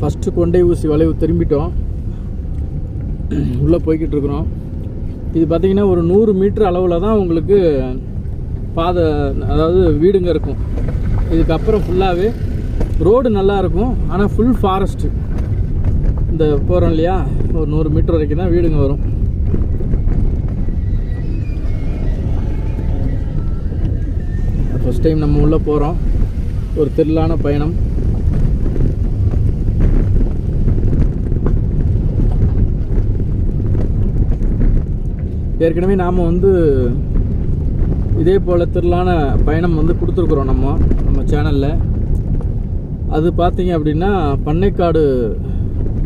First கொண்டை ஊசி வளைவு திரும்பிட்டோம். உள்ளே போய்கிட்டு இருக்கிறோம் இது பார்த்திங்கன்னா ஒரு நூறு மீட்டர் அளவில் தான் உங்களுக்கு பாதை அதாவது வீடுங்க இருக்கும். இதுக்கப்புறம் ஃபுல்லாகவே ரோடு நல்லா இருக்கும். ஆனால் ஃபுல் ஃபாரஸ்ட்டு இந்த போகிறோம் இல்லையா? ஒரு நூறு மீட்டர் வரைக்கும் தான் வீடுங்க வரும். ஃபஸ்ட் டைம் நம்ம உள்ளே போகிறோம் ஒரு திரளான பயணம். ஏற்கனவே நாம் வந்து இதே போல் திருளான பயணம் வந்து கொடுத்துருக்குறோம் நம்ம நம்ம சேனலில் அது பார்த்தீங்க அப்படின்னா பண்ணைக்காடு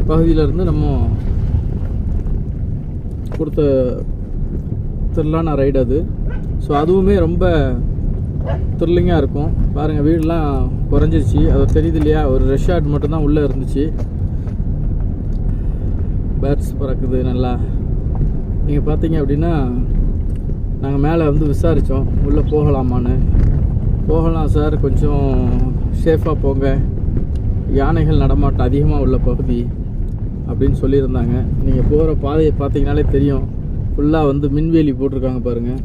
பகுதியிலேருந்து நம்ம கொடுத்த திருளான ரைடு அது. ஸோ அதுவுமே ரொம்ப த்ரில்லிங்காக இருக்கும். பாருங்கள் வீடெலாம் குறைஞ்சிருச்சு. அது தெரியுது இல்லையா? ஒரு ரெஷார்ட் மட்டும்தான் உள்ளே இருந்துச்சு. பேர்ட்ஸ் பறக்குது நல்லா. நீங்கள் பார்த்தீங்க அப்படின்னா நாங்கள் மேலே வந்து விசாரித்தோம் உள்ளே போகலாமான்னு. போகலாம் சார் கொஞ்சம் சேஃபாக போங்க. யானைகள் நடமாட்டம் அதிகமாக உள்ள பகுதி அப்படின்னு சொல்லியிருந்தாங்க. நீங்கள் போகிற பாதையை பார்த்தீங்கனாலே தெரியும். ஃபுல்லாக வந்து மின்வேலி போட்டிருக்காங்க பாருங்கள்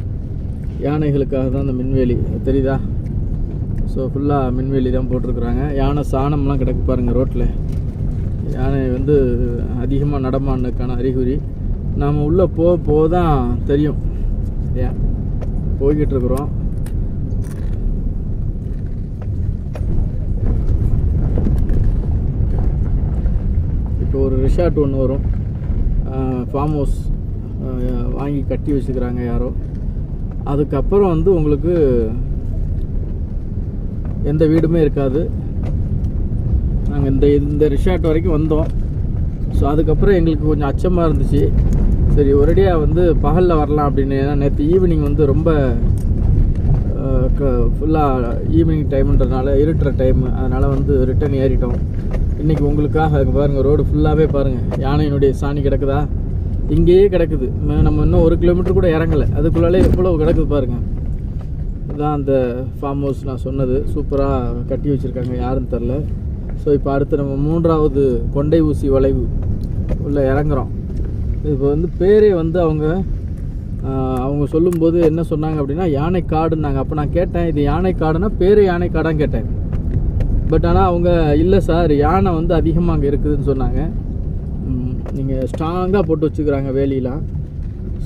யானைகளுக்காக தான் அந்த மின்வேலி. தெரியுதா? ஸோ ஃபுல்லாக மின்வேலி தான் போட்டிருக்குறாங்க. யானை சாணம்லாம் கிடக்கு பாருங்கள் ரோட்டில் யானை வந்து அதிகமாக நடமாடினதுக்கான அறிகுறி. நாம் உள்ளே போக போக தான் தெரியும். ஏன் போய்கிட்டு இருக்கிறோம் இப்போ ஒரு ரிஷார்ட் ஒன்று வரும். ஃபார்ம் ஹவுஸ் வாங்கி கட்டி வச்சுக்கிறாங்க யாரோ. அதுக்கப்புறம் வந்து உங்களுக்கு எந்த வீடுமே இருக்காது. நாங்கள் இந்த இந்த ரிஷார்ட் வரைக்கும் வந்தோம். ஸோ அதுக்கப்புறம் எங்களுக்கு கொஞ்சம் அச்சமாக இருந்துச்சு. சரி ஒரேடியாக வந்து பகலில் வரலாம் அப்படின்னு ஏன்னா நேற்று ஈவினிங் வந்து ரொம்ப ஃபுல்லாக ஈவினிங் டைம்ன்றதுனால இருட்டுற டைம் அதனால் வந்து ரிட்டர்ன் ஏறிட்டோம். இன்றைக்கி உங்களுக்காக பாருங்கள் ரோடு ஃபுல்லாகவே பாருங்கள் யானையினுடைய சாணி கிடக்குதா? இங்கேயே கிடக்குது. நம்ம இன்னும் ஒரு கிலோமீட்டர் கூட இறங்கலை. அதுக்குள்ளாலே எவ்வளோ கிடக்குது பாருங்கள் இதுதான் அந்த ஃபார்ம் ஹவுஸ் நான் சொன்னது. சூப்பராக கட்டி வச்சுருக்காங்க. யாருன்னு தெரில ஸோ இப்போ அடுத்து நம்ம மூன்றாவது கொண்டை ஊசி வளைவு உள்ளே இறங்குறோம். இப்போ வந்து பேரே வந்து அவங்க அவங்க சொல்லும்போது என்ன சொன்னாங்க அப்படின்னா யானை காடுன்னாங்க. அப்போ நான் கேட்டேன் இது யானை காடுனா பேரே யானை காடான்னு கேட்டேன். பட் ஆனால் அவங்க இல்லை சார் யானை வந்து அதிகமாக அங்கே இருக்குதுன்னு சொன்னாங்க. நீங்கள் ஸ்ட்ராங்காக போட்டு வச்சுக்கிறாங்க வேலையெலாம்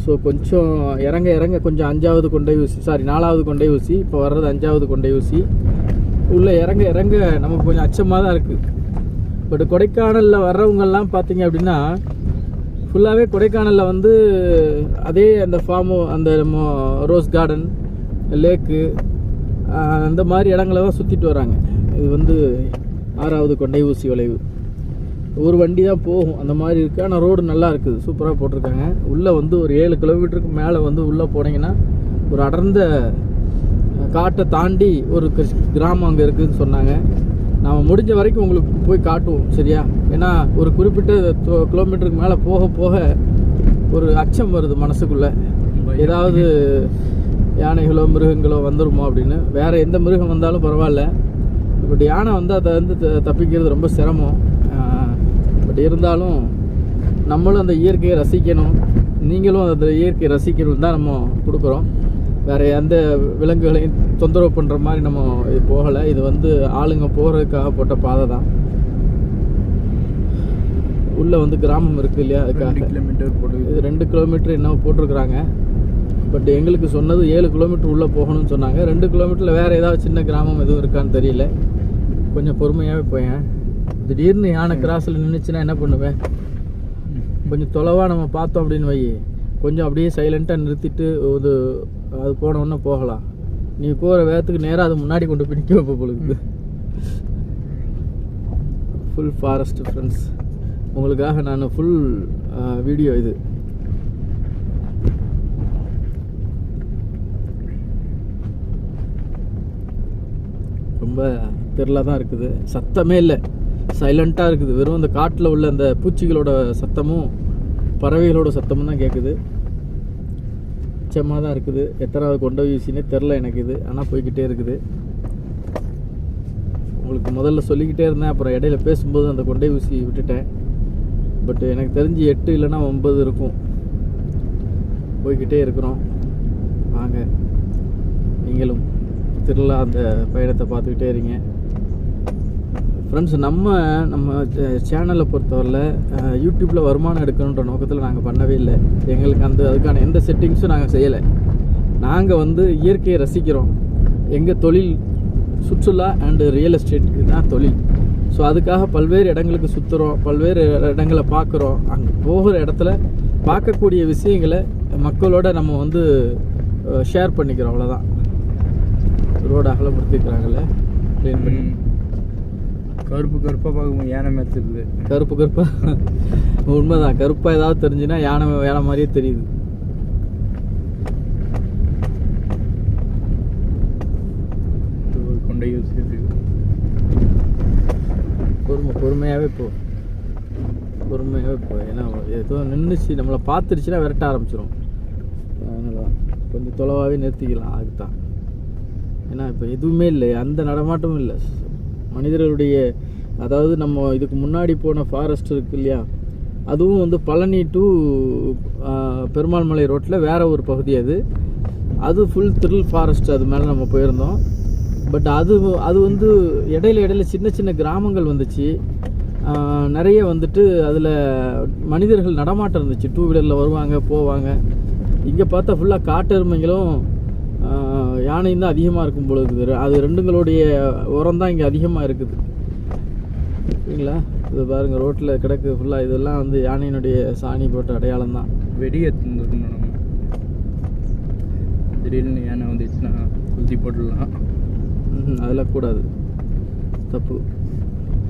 ஸோ கொஞ்சம் இறங்க இறங்க கொஞ்சம் அஞ்சாவது கொண்டை ஊசி சாரி நாலாவது கொண்டை ஊசி இப்போ வர்றது அஞ்சாவது கொண்டை ஊசி. உள்ளே இறங்க இறங்க நமக்கு கொஞ்சம் அச்சமாக தான் இருக்குது பட் கொடைக்கானலில் வர்றவங்கெல்லாம் பார்த்தீங்க அப்படின்னா ஃபுல்லாகவே கொடைக்கானலில் வந்து அதே அந்த ஃபார்மு அந்த ரோஸ் கார்டன் லேக்கு அந்த மாதிரி இடங்கள தான் சுற்றிட்டு வராங்க. இது வந்து ஆறாவது கொண்டை ஊசி வளைவு. ஒரு வண்டி தான் போகும். அந்த மாதிரி இருக்குது ஆனால் ரோடு நல்லா இருக்குது. சூப்பராக போட்டிருக்காங்க. உள்ளே வந்து ஒரு ஏழு கிலோமீட்டருக்கு மேலே வந்து உள்ளே போனீங்கன்னா ஒரு அடர்ந்த காட்டை தாண்டி ஒரு கிராமம் அங்கே இருக்குதுன்னு சொன்னாங்க. நாம் முடிஞ்ச வரைக்கும் உங்களுக்கு போய் காட்டுவோம் சரியா? ஏன்னா ஒரு குறிப்பிட்ட கிலோமீட்டருக்கு மேலே போக போக ஒரு அச்சம் வருது மனசுக்குள்ளே. ஏதாவது யானைகளோ மிருகங்களோ வந்துருமோ அப்படின்னு. வேறு எந்த மிருகம் வந்தாலும் பரவாயில்ல. பட் யானை வந்து அதை வந்து த- தப்பிக்கிறது ரொம்ப சிரமம். பட் இருந்தாலும் நம்மளும் அந்த இயற்கையை ரசிக்கணும். நீங்களும் அந்த இயற்கையை ரசிக்கணும் தான் நம்ம கொடுக்குறோம். வேறு எந்த விலங்குகளையும் தொந்தரவு பண்ணுற மாதிரி நம்ம இது போகலை. இது வந்து ஆளுங்க போகிறதுக்காக போட்ட பாதை தான். உள்ளே வந்து கிராமம் இருக்குது இல்லையா? அதுக்காக. கிலோமீட்டர் போட்டு இது ரெண்டு கிலோமீட்டர் என்ன போட்டிருக்கிறாங்க. பட் எங்களுக்கு சொன்னது ஏழு கிலோமீட்டர் உள்ளே போகணும்னு சொன்னாங்க. ரெண்டு கிலோமீட்டரில் வேறு ஏதாவது சின்ன கிராமம் எதுவும் இருக்கான்னு தெரியல. கொஞ்சம் பொறுமையாகவே போயேன். திடீர்னு யானை கிராஸில் நின்றுச்சுன்னா என்ன பண்ணுவேன்? கொஞ்சம் தொலைவாக நம்ம பார்த்தோம் அப்படின்னு வை கொஞ்சம் அப்படியே சைலண்ட்டாக நிறுத்திட்டு ஒரு அது போனோன்னே போகலாம். நீ போகிற வேகத்துக்கு நேராக அது முன்னாடி கொண்டு போய் நிற்க வைப்ப பொழுது ஃபுல் ஃபாரஸ்ட் ஃப்ரெண்ட்ஸ் உங்களுக்காக நான் ஃபுல் வீடியோ இது. ரொம்ப தெரில தான் இருக்குது. சத்தமே இல்லை. சைலண்ட்டாக இருக்குது. வெறும் அந்த காட்டில் உள்ள அந்த பூச்சிகளோட சத்தமும் பறவைகளோட சத்தமும் தான் கேட்குது மிச்சமாக தான் இருக்குது. எத்தனாவது கொண்ட வீசினே தெரில எனக்கு இது. ஆனால் போய்கிட்டே இருக்குது. உங்களுக்கு முதல்ல சொல்லிக்கிட்டே இருந்தேன். அப்புறம் இடையில பேசும்போது அந்த கொண்டை ஊசி விட்டுட்டேன். பட் எனக்கு தெரிஞ்சு எட்டு இல்லைன்னா ஒன்பது இருக்கும். போய்கிட்டே இருக்கிறோம். வாங்க. நீங்களும் திருவிழா அந்த பயணத்தை பார்த்துக்கிட்டே இருங்க. ஃப்ரெண்ட்ஸ் நம்ம நம்ம சேனலை பொறுத்தவரையில் யூடியூப்பில் வருமானம் எடுக்கணுன்ற நோக்கத்தில் நாங்கள் பண்ணவே இல்லை. எங்களுக்கு அந்த அதுக்கான எந்த செட்டிங்ஸும் நாங்கள் செய்யலை. நாங்கள் வந்து இயற்கையை ரசிக்கிறோம். எங்கள் தொழில் சுற்றுலா அண்டு ரியல் எஸ்டேட் இதுதான் தொழில். ஸோ அதுக்காக பல்வேறு இடங்களுக்கு சுற்றுறோம் பல்வேறு இடங்களை பார்க்குறோம் அங்கே போகிற இடத்துல பார்க்கக்கூடிய விஷயங்களை மக்களோட நம்ம வந்து ஷேர் பண்ணிக்கிறோம். அவ்வளோதான் ரோடு அகலப்படுத்திக்கிறாங்கல்ல? க்ளீன் பண்ணி. கருப்பு கருப்பாக பார்க்கும்போது யானை மேத்துருது கருப்பு கருப்பா? உண்மைதான். கருப்பாக ஏதாவது தெரிஞ்சுன்னா யானை யானை மாதிரியே தெரியுது. கொண்டை யூஸ் பொறுமை பொறுமையாகவே போ. பொறுமையாகவே போ. ஏன்னா ஏதோ நின்றுச்சு நம்மளை பார்த்துருச்சுன்னா விரட்ட ஆரம்பிச்சிடும் அதனால தான் கொஞ்சம் தொலைவாகவே நிறுத்திக்கலாம் அதுக்கு தான் ஏன்னா இப்போ எதுவுமே இல்லை. அந்த நடமாட்டமும் இல்லை. மனிதர்களுடைய அதாவது நம்ம இதுக்கு முன்னாடி போன ஃபாரஸ்ட் இருக்கு இல்லையா? அதுவும் வந்து பழனி டு பெருமாள் மலை ரோட்டில் வேற ஒரு பகுதி அது. அது ஃபுல் த்ரில் ஃபாரஸ்ட் அது மேலே நம்ம போயிருந்தோம். பட் அது அது வந்து இடையில இடையில சின்ன சின்ன கிராமங்கள் வந்துச்சு. நிறைய வந்துட்டு அதில் மனிதர்கள் நடமாட்டம் இருந்துச்சு. டூ வீலரில் வருவாங்க போவாங்க. இங்கே பார்த்தா ஃபுல்லாக காட்டெருமைகளும் யானையும் தான் அதிகமாக இருக்கும் போல இருக்குது அது ரெண்டுங்களுடைய உரம் தான் இங்கே அதிகமாக இருக்குது. சரிங்களா? இது பாருங்கள் ரோட்டில் கிடக்கு ஃபுல்லாக இதெல்லாம் வந்து யானையினுடைய சாணி போட்ட அடையாளம் தான். வெடி எடுத்துருந்துருக்கணும் நம்ம. திடீர்னு யானை வந்துச்சுன்னா குத்தி போட்டுடலாம். அதெல்லாம் கூடாது. தப்பு.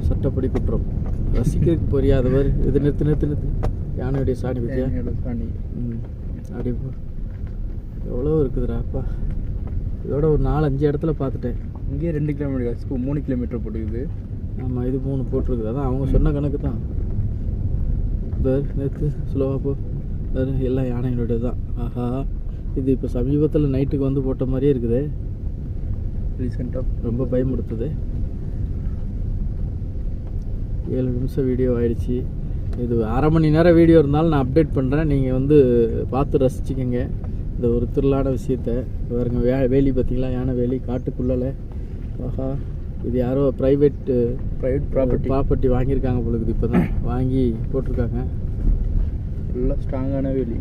சட்டப்படி குற்றம். ரசிக்கிறதுக்கு புரியாதவர் இது நிறுத்து நிறுத்து நிறுத்து. யானையுடைய சாணி பற்றியா சாணி. அப்படி போ. எவ்வளோ இருக்குதுடா அப்பா. இதோட ஒரு நாலு அஞ்சு இடத்துல பார்த்துட்டேன். இங்கேயே ரெண்டு கிலோமீட்டர் ஸ்கூ மூணு கிலோமீட்டர் போட்டுக்குது. ஆமாம் இது மூணு போட்டிருக்குது. அதான் அவங்க சொன்ன கணக்கு தான். நேற்று ஸ்லோவாக போ. எல்லாம் யானைகளுடைய தான். ஆஹா. இது இப்போ சமீபத்தில் நைட்டுக்கு வந்து போட்ட மாதிரியே இருக்குதே. ரீசெண்டாக ரொம்ப பயமுடுத்துது ஏழு நிமிஷம் வீடியோ ஆயிடுச்சு. இது அரை மணி நேரம் வீடியோ இருந்தாலும் நான் அப்டேட் பண்ணுறேன் நீங்கள் வந்து பார்த்து ரசிச்சுக்கோங்க. இந்த ஒரு திருளான விஷயத்த பாருங்க வே வேலி பார்த்தீங்களா யானை வேலி காட்டுக்குள்ளால. ஆஹா இது யாரோ ப்ரைவேட் ப்ரைவேட் ப்ராப்பர்ட்டி ப்ராப்பர்ட்டி வாங்கியிருக்காங்க பொழுது இப்போ தான் வாங்கி போட்டிருக்காங்க. ஃபுல்லாக ஸ்ட்ராங்கான வேலி.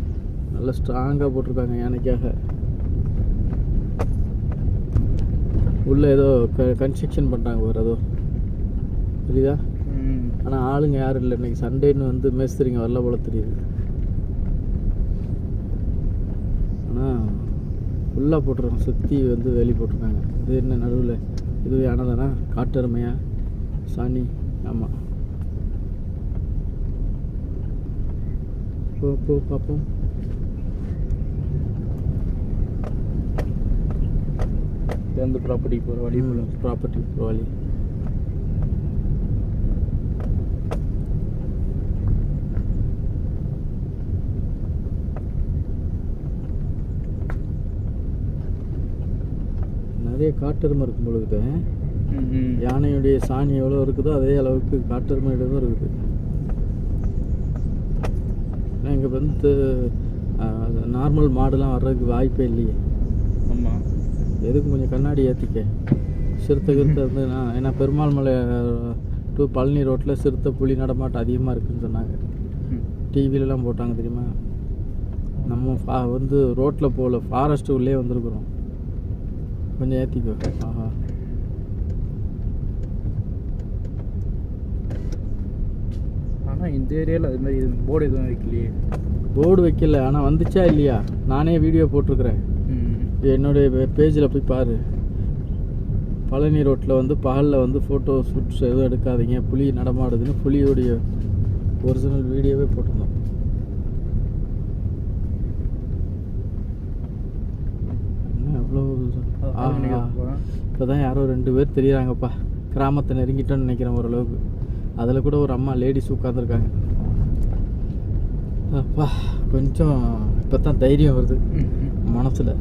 நல்ல ஸ்ட்ராங்காக போட்டிருக்காங்க யானைக்காக. உள்ளே ஏதோ க கன்ஸ்ட்ரக்ஷன் பண்ணுறாங்க வேறு ஏதோ புரியுதா? ஆனால் ஆளுங்க யாரும் இல்லை. இன்னைக்கு சண்டேன்னு வந்து மேஸ்திரிங்க வரல போல தெரியுது ஆனால் ஃபுல்லாக போட்டிருக்காங்க சுற்றி வந்து வேலி போட்டிருக்காங்க. இது என்ன நடுவில்? இது யானை தானா? காட்டெருமையா சாணி. ஆமாம் போ போ பார்ப்போம். இது அந்த ப்ராப்பர்ட்டிக்கு போகிற வழி போல. ப்ராப்பர்ட்டி வழி. நிறைய காட்டெருமை இருக்கும் பொழுது யானையுடைய சாணி எவ்வளோ இருக்குதோ அதே அளவுக்கு காட்டெருமையிடமும் இருக்குது. ஏன்னா இங்கே வந்து நார்மல் மாடுலாம் வர்றதுக்கு வாய்ப்பே இல்லையே. ஆமாம் எதுக்கு கொஞ்சம் கண்ணாடி ஏற்றிக்க சிறுத்தை கிருத்த இருந்ததுன்னா ஏன்னா பெருமாள் மலை டு பழனி ரோட்டில் சிறுத்தை புலி நடமாட்டம் அதிகமாக இருக்குன்னு சொன்னாங்க. டிவிலலாம் போட்டாங்க தெரியுமா? நம்ம ஃபா வந்து ரோட்டில் போகல ஃபாரஸ்ட்டு உள்ளே வந்திருக்கிறோம். கொஞ்சம் ஏற்றிக்கோ ஆஹா ஆனால் இந்த ஏரியாவில் அது மாதிரி போர்டு எதுவும் வைக்கலையே. போர்டு வைக்கல. ஆனால் வந்துச்சா இல்லையா? நானே வீடியோ போட்டிருக்கிறேன். என்னுடைய பேஜில் போய் பாரு. பழனி ரோட்டில் வந்து பகலில் வந்து ஃபோட்டோ ஷூட்ஸ் எதுவும் எடுக்காதீங்க. புலி நடமாடுதுன்னு புலியோடைய ஒரிஜினல் வீடியோவே போட்டிருந்தோம் என்ன எவ்வளோ இப்போ தான் யாரோ ரெண்டு பேர் தெரியுறாங்கப்பா. கிராமத்தை நெருங்கிட்டோன்னு நினைக்கிறேன் ஓரளவுக்கு. அதில் கூட ஒரு அம்மா லேடிஸ் உட்காந்துருக்காங்க அப்பா கொஞ்சம் இப்போ தான் தைரியம் வருது. மனசில்.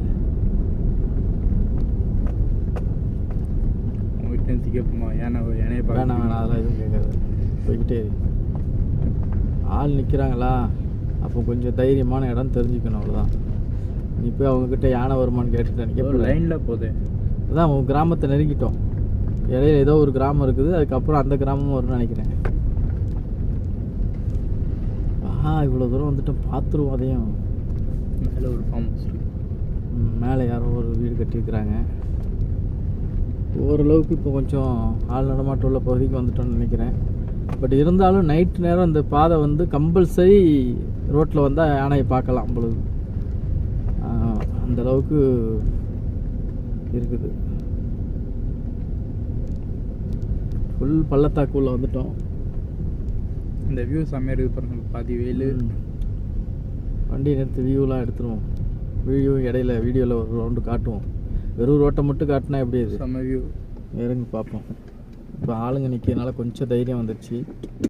கேட்போமா ஏன்னா ஏனைய வேணாம் வேணாம் அதெல்லாம் எதுவும் கேட்காது. போய்கிட்டே. ஆள் நிற்கிறாங்களா அப்போ கொஞ்சம் தைரியமான இடம் தெரிஞ்சுக்கணும் அவ்வளோதான் நீ போய் அவங்கக்கிட்ட யானை வருமான்னு கேட்டுட்டு நிற்க லைனில் போகுது அதான் உங்கள் கிராமத்தை நெருங்கிட்டோம். இடையில ஏதோ ஒரு கிராமம் இருக்குது அதுக்கப்புறம் அந்த கிராமமும் வரும்னு நினைக்கிறேன். ஆஹா இவ்வளோ தூரம் வந்துட்டோம் பார்த்துருவோம் அதையும். மேலே ஒரு ஃபார்ம் மேலே யாரோ ஒரு வீடு கட்டியிருக்கிறாங்க. ஓரளவுக்கு இப்போ கொஞ்சம் ஆள் நடமாட்டம் உள்ள பகுதிக்கு வந்துட்டோம்னு நினைக்கிறேன். பட் இருந்தாலும் நைட் நேரம் இந்த பாதை வந்து கம்பல்சரி ரோட்டில் வந்தால் யானையை பார்க்கலாம் பொழுது அந்த அளவுக்கு இருக்குது. ஃபுல் பள்ளத்தாக்குள்ள வந்துட்டோம். இந்த வியூ செம்மையாக இருக்குது பாருங்க பாதி வெயில். வண்டி நிறுத்தி வியூலாம் எடுத்துருவோம். வீடியோ இடையில வீடியோவில் ஒரு ரவுண்டு காட்டுவோம். வெறும் ரோட்டை மட்டும் காட்டினா எப்படி இது? செம்ம வியூ இறங்கி பார்ப்போம். இப்போ ஆளுங்க நிற்கிறதுனால கொஞ்சம் தைரியம் வந்துடுச்சு